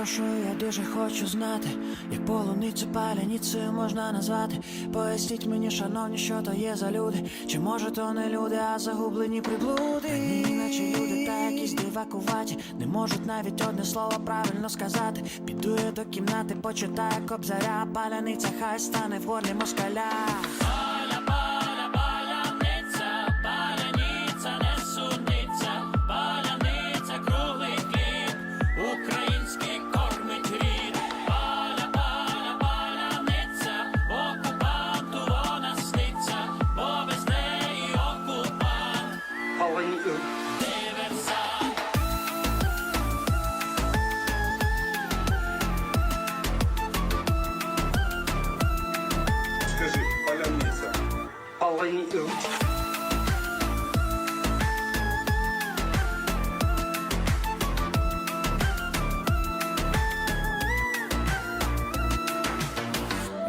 Перепрошую, я дуже хочу знати, як полуницю паляницею можна назвати. Поясніть мені, шановні, що то є за люди. Чи може то не люди, а загублені приблуди? Ні, наче люди, та якісь дивакуваті, не можуть навіть одне слово правильно сказати. Піду я до кімнати, почитаю кобзаря, паляниця хай стане в горлі москаля.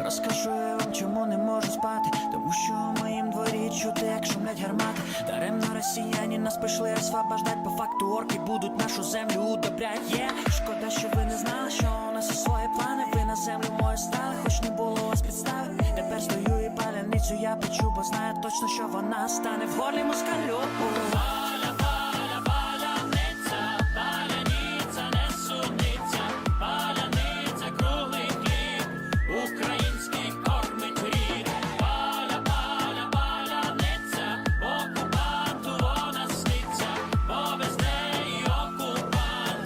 Розкажу я вам, чому не можу спати, тому що у моїм дворі чути, як шумлять гармати. Даремно росіяні нас прийшли освобождать, по факту орки будуть нашу землю удобрять. Є шкода, що ви не знали, що у нас є свої плани. Ви на землю стане в горлі москалю. Паля, паля, паляниця, паляниця, не суниця, паляниця, круглий український кормить рід. Паля, паля, паляниця, окупанту вона сниться, бо без неї окупант,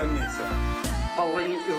Скажи, паляниця. Паляниця,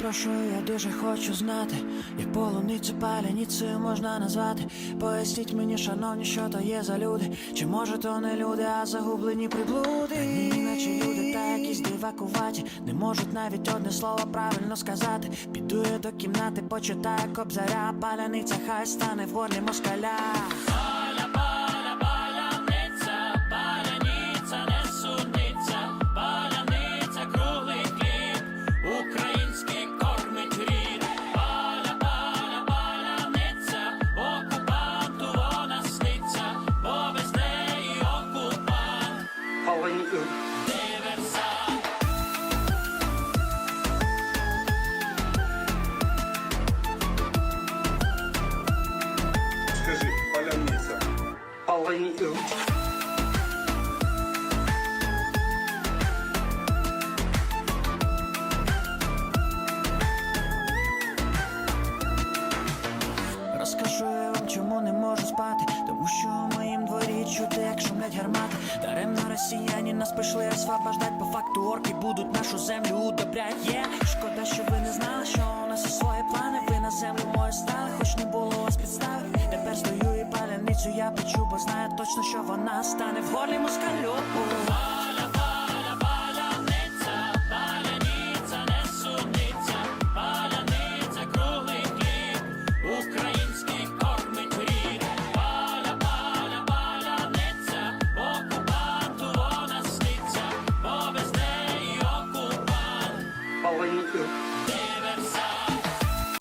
Перепрошую, я дуже хочу знати, як полуницю паляницею можна назвати. Поясніть мені, шановні, що то є за люди. Чи може то не люди, а загублені приблуди? Ні, наче люди, та якісь дивакуваті, не можуть навіть одне слово правильно сказати. Піду я до кімнати, почитаю кобзаря, паляниця хай стане в горлі москаля. Освобождать, по факту орки будуть нашу землю удобрять. Є шкода, що ви не знали, що у нас є свої плани. Ви на землю мою стали, хоч не було вас підстави. Тепер стою і паляницю я печу, бо знаю точно, що вона стане в горлі москалю.